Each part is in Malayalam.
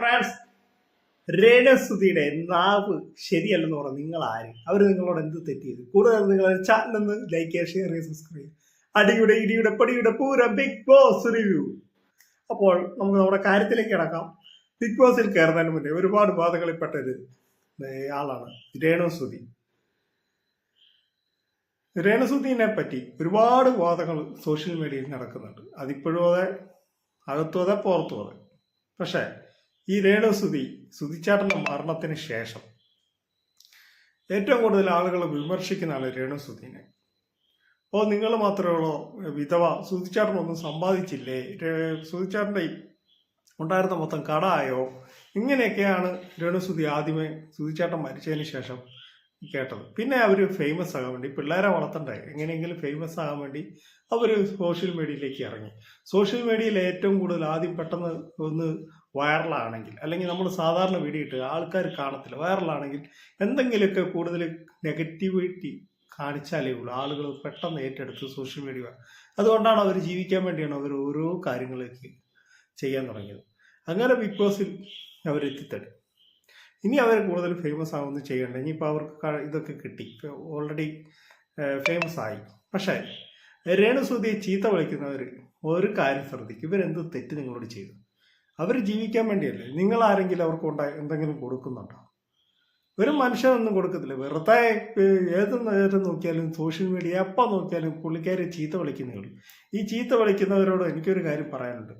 ഫ്രാൻസ് രേണസുതിയുടെ നാവ് ശരിയല്ലെന്ന് പറഞ്ഞാൽ നിങ്ങൾ ആര് അവർ നിങ്ങളോട് എന്ത് തെറ്റിയത്? കൂടുതൽ നിങ്ങൾ ചാനലൊന്ന് ലൈക്ക് ചെയ്യുക ഷെയർ ചെയ്യുക സബ്സ്ക്രൈബ് ചെയ്യുക. അടിയുടെ ഇടിയുടെ പടിയുടെ പൂര ബിഗ് ബോസ് റിവ്യൂ അപ്പോൾ നമുക്ക് നമ്മുടെ കാര്യത്തിലേക്ക് കിടക്കാം. ബിഗ് ബോസിൽ കയറുന്നതിന് മുന്നേ ഒരുപാട് ബാധകളിൽപ്പെട്ട ഒരു ആളാണ് രേണുസുതി. രേണസുദ്ദീനെ പറ്റി ഒരുപാട് വാദങ്ങൾ സോഷ്യൽ മീഡിയയിൽ നടക്കുന്നുണ്ട്. അതിപ്പോഴും അതെ അകത്തും അതെ പുറത്തും അതെ. പക്ഷേ ഈ രേണുസുതി സുതിച്ചാട്ടന്റെ മരണത്തിന് ശേഷം ഏറ്റവും കൂടുതൽ ആളുകൾ വിമർശിക്കുന്ന ആൾ രേണുസുദീനെ ഓ നിങ്ങൾ മാത്രമേ ഉള്ളൂ വിധവ സുതിച്ചാട്ടനൊന്നും സമ്പാദിച്ചില്ലേ? സുതിച്ചാട്ടന്റെ ഉണ്ടായിരുന്ന മൊത്തം കടായോ ഇങ്ങനെയൊക്കെയാണ് രേണുസുതി ആദ്യമേ സുതിച്ചാട്ടൻ മരിച്ചതിന് ശേഷം കേട്ടത്. പിന്നെ അവർ ഫേമസ് ആകാൻ വേണ്ടി പിള്ളേരെ വളർത്തണ്ടേ? എങ്ങനെയെങ്കിലും ഫേമസ് ആകാൻ വേണ്ടി അവർ സോഷ്യൽ മീഡിയയിലേക്ക് ഇറങ്ങി. സോഷ്യൽ മീഡിയയിൽ ഏറ്റവും കൂടുതൽ ആദ്യം പെട്ടെന്ന് ഒന്ന് വൈറലാണെങ്കിൽ അല്ലെങ്കിൽ നമ്മൾ സാധാരണ വീഡിയോ ഇട്ട് ആൾക്കാർ കാണത്തില്ല വൈറലാണെങ്കിൽ എന്തെങ്കിലുമൊക്കെ കൂടുതൽ നെഗറ്റിവിറ്റി കാണിച്ചാലേ ഉള്ളൂ. ആളുകൾ പെട്ടെന്ന് ഏറ്റെടുത്ത് സോഷ്യൽ മീഡിയ അതുകൊണ്ടാണ് അവർ ജീവിക്കാൻ വേണ്ടിയാണ് അവർ ഓരോ കാര്യങ്ങളൊക്കെ ചെയ്യാൻ തുടങ്ങിയത്. അങ്ങനെ ബിഗ് ബോസിൽ അവർ എത്തിത്തടി. ഇനി അവർ കൂടുതൽ ഫേമസ് ആവുമെന്ന് ചെയ്യണ്ട. ഇനിയിപ്പോൾ അവർക്ക് ഇതൊക്കെ കിട്ടി. ഓൾറെഡി ഫേമസ് ആയി. പക്ഷേ രേണുസൂതിയെ ചീത്ത വിളിക്കുന്നവർ ഒരു കാര്യം ശ്രദ്ധിക്കും. ഇവരെന്ത് തെറ്റ് നിങ്ങളോട് ചെയ്തു? അവർ ജീവിക്കാൻ വേണ്ടിയല്ലേ? നിങ്ങൾ ആരെങ്കിലും അവർക്ക് ഉണ്ടായി എന്തെങ്കിലും കൊടുക്കുന്നുണ്ടോ? ഒരു മനുഷ്യനൊന്നും കൊടുക്കത്തില്ല. വെറുതെ ഏത് നേരം നോക്കിയാലും സോഷ്യൽ മീഡിയ എപ്പോൾ നോക്കിയാലും പുള്ളിക്കാരെ ചീത്ത വിളിക്കുന്നേ ഈ ചീത്ത വിളിക്കുന്നവരോട് എനിക്കൊരു കാര്യം പറയാനുണ്ട്.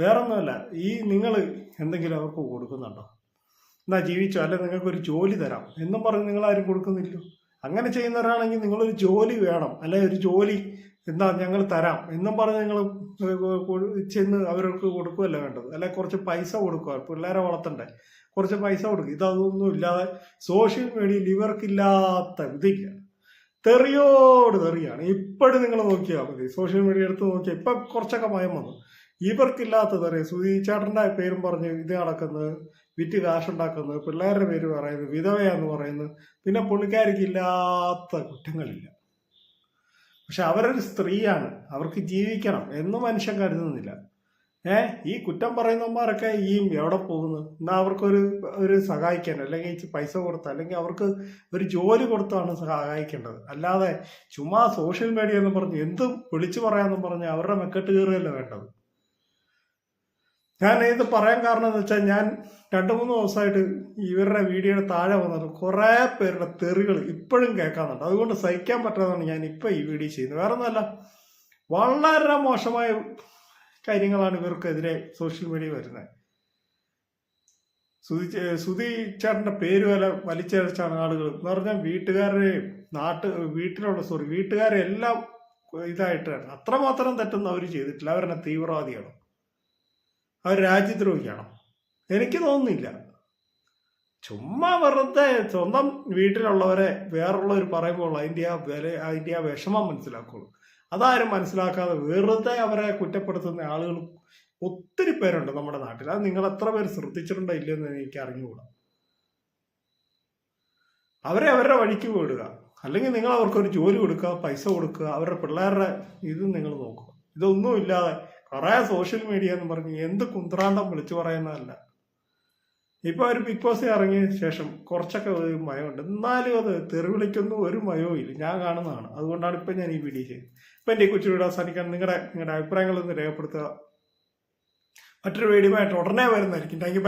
വേറൊന്നുമല്ല ഈ നിങ്ങൾ എന്തെങ്കിലും അവർക്ക് കൊടുക്കുന്നുണ്ടോ? എന്നാ ജീവിച്ചോ? അല്ലെ നിങ്ങൾക്കൊരു ജോലി തരാം. എന്നും പറഞ്ഞ് നിങ്ങൾ ആരും കൊടുക്കുന്നില്ലോ അങ്ങനെ ചെയ്യുന്നവരാണെങ്കിൽ നിങ്ങളൊരു ജോലി വേണം അല്ലെ? ഒരു ജോലി എന്താ ഞങ്ങൾ തരാം എന്നും പറഞ്ഞ് നിങ്ങൾ ചെന്ന് അവർക്ക് കൊടുക്കുകയല്ല വേണ്ടത്. അല്ലെ? കുറച്ച് പൈസ കൊടുക്കുക. പിള്ളേരെ വളർത്തണ്ടേ. കുറച്ച് പൈസ കൊടുക്കുക ഇതൊന്നും ഇല്ലാതെ സോഷ്യൽ മീഡിയയിൽ ഇവർക്കില്ലാത്ത ഇതില്ല തെറിയോട് തെറിയാണ്. ഇപ്പോഴും നിങ്ങൾ നോക്കിയാൽ മതി. സോഷ്യൽ മീഡിയ എടുത്ത് നോക്കിയാൽ ഇപ്പം കുറച്ചൊക്കെ മയം വന്നു. ഇവർക്കില്ലാത്ത സുധി സുധീചേട്ടന്റെ പേരും പറഞ്ഞ് ഇത് നടക്കുന്നത് വിറ്റ് കാശുണ്ടാക്കുന്നത് പിള്ളേരുടെ പേര് പറയുന്നത് വിധവയാന്ന് പറയുന്നത്. പിന്നെ പുള്ളിക്കാരിക്ക് ഇല്ലാത്ത കുറ്റങ്ങളില്ല. പക്ഷെ അവരൊരു സ്ത്രീയാണ്. അവർക്ക് ജീവിക്കണം എന്ന് മനുഷ്യൻ കരുതുന്നില്ല. ഏ ഈ കുറ്റം പറയുന്നവന്മാരൊക്കെ ഈ എവിടെ പോകുന്നു? എന്നാൽ അവർക്കൊരു ഒരു സഹായിക്കാൻ അല്ലെങ്കിൽ പൈസ കൊടുത്ത് അല്ലെങ്കിൽ അവർക്ക് ഒരു ജോലി കൊടുത്താണ് സഹായിക്കേണ്ടത്. അല്ലാതെ ചുമ്മാ സോഷ്യൽ മീഡിയ എന്ന് പറഞ്ഞ് എന്തും വിളിച്ചു പറയാമെന്നും പറഞ്ഞ് അവരുടെ മെക്കെട്ട് കയറുകയല്ല വേണ്ടത്? ഞാൻ ഇത് പറയാൻ കാരണം എന്ന് വെച്ചാൽ ഞാൻ രണ്ട് മൂന്ന് ദിവസമായിട്ട് ഇവരുടെ വീഡിയോയുടെ താഴെ വന്നത് കുറേ പേരുടെ തെറികൾ ഇപ്പോഴും കേൾക്കാറുണ്ട്. അതുകൊണ്ട് സഹിക്കാൻ പറ്റാതാണ് ഞാൻ ഇപ്പം ഈ വീഡിയോ ചെയ്യുന്നത്. വേറെ ഒന്നുമല്ല വളരെ മോശമായ കാര്യങ്ങളാണ് ഇവർക്കെതിരെ സോഷ്യൽ മീഡിയ വരുന്നത്. സുതി സുതി ചേട്ടന്റെ പേര് വില വലിച്ചഴച്ചാണ് ആളുകൾ എന്ന് പറഞ്ഞാൽ വീട്ടുകാരെയും നാട്ട് വീട്ടിലുള്ള സോറി വീട്ടുകാരെ എല്ലാം ഇതായിട്ടാണ്. അത്രമാത്രം തെറ്റൊന്നും അവർ ചെയ്തിട്ടില്ല. അവരെന്നെ തീവ്രവാദിയാണ് അവർ രാജ്യദ്രോഹിയാണോ എനിക്ക് തോന്നുന്നില്ല. ചുമ്മാ വെറുതെ സ്വന്തം വീട്ടിലുള്ളവരെ വേറുള്ളവർ പറയുമ്പോൾ അതിന്റെ ആ വില അതിന്റെ ആ വിഷമം മനസ്സിലാക്കുള്ളൂ. അതാരും മനസ്സിലാക്കാതെ വെറുതെ അവരെ കുറ്റപ്പെടുത്തുന്ന ആളുകൾ ഒത്തിരി പേരുണ്ട് നമ്മുടെ നാട്ടിൽ. അത് നിങ്ങൾ എത്ര പേര് ശ്രദ്ധിച്ചിട്ടുണ്ടോ ഇല്ലെന്ന് എനിക്ക് അറിഞ്ഞുകൂടാ. അവരെ അവരുടെ വഴിക്ക് വിടുക. അല്ലെങ്കിൽ നിങ്ങൾ അവർക്കൊരു ജോലി കൊടുക്കുക പൈസ കൊടുക്കുക അവരുടെ പിള്ളേരുടെ ഇത് നിങ്ങൾ നോക്കുക. ഇതൊന്നും ഇല്ലാതെ കുറേ സോഷ്യൽ മീഡിയ എന്ന് പറഞ്ഞ് എന്ത് കുന്ത്രാന്തം വിളിച്ചു പറയുന്നതല്ല. ഇപ്പൊ ഒരു ബിഗ് ബോസ് ഇറങ്ങിയ ശേഷം കുറച്ചൊക്കെ ഒരു മയമുണ്ട്. എന്നാലും അത് തെറിവിളിക്കൊന്നും ഒരു മയവും ഇല്ല. ഞാൻ കാണുന്നതാണ്. അതുകൊണ്ടാണ് ഇപ്പൊ ഞാൻ ഈ വീഡിയോ ചെയ്യുന്നത്. ഇപ്പൊ എന്റെ ഈ കൊച്ചു വീഡിയോ അവസാനിക്കാൻ നിങ്ങളുടെ നിങ്ങളുടെ അഭിപ്രായങ്ങളൊന്ന് രേഖപ്പെടുത്തുക. മറ്റൊരു വീഡിയോ ആയിട്ട് ഉടനെ വരുന്നതായിരിക്കും. താങ്ക്